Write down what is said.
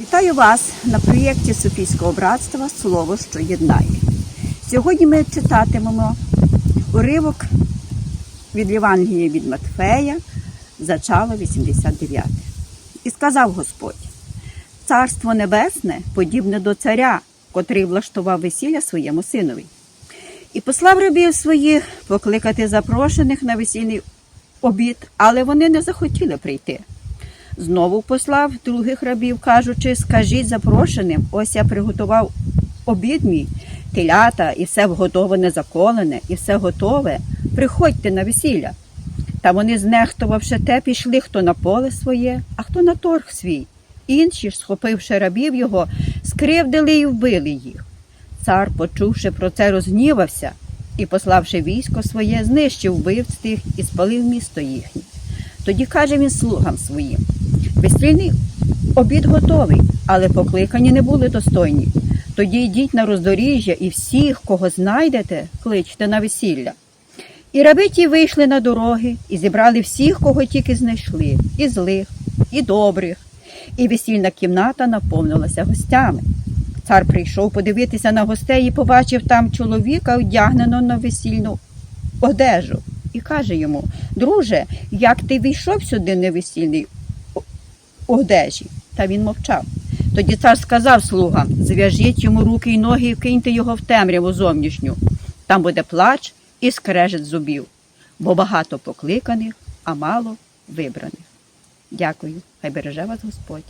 Вітаю вас на проєкті Софійського братства Слово, що єднає. Сьогодні ми читатимемо уривок від Євангелія від Матфея, зачало 89. І сказав Господь: Царство Небесне подібне до царя, котрий влаштував весілля своєму синові, і послав рабів своїх покликати запрошених на весільний обід, але вони не захотіли прийти. Знову послав других рабів, кажучи, скажіть запрошеним, ось я приготував обід мій, телята, і все вготоване заколене, і все готове. Приходьте на весілля. Та вони, знехтувавши те, пішли хто на поле своє, а хто на торг свій. Інші ж, схопивши рабів його, скривдили і вбили їх. Цар, почувши про це, розгнівався і, пославши військо своє, знищив вбивць тих і спалив місто їхнє. Тоді каже він слугам своїм: Весільний обід готовий, але покликані не були достойні. Тоді йдіть на роздоріжжя і всіх, кого знайдете, кличте на весілля. І раби ті вийшли на дороги і зібрали всіх, кого тільки знайшли, і злих, і добрих. І весільна кімната наповнилася гостями. Цар прийшов подивитися на гостей і побачив там чоловіка, одягненого на весільну одежу, і каже йому: Друже, як ти війшов сюди невесільний одежі? Та він мовчав. Тоді цар сказав слугам: зв'яжіть йому руки й ноги і киньте його в темряву зовнішню. Там буде плач і скрежет зубів, бо багато покликаних, а мало вибраних. Дякую. Хай береже вас Господь.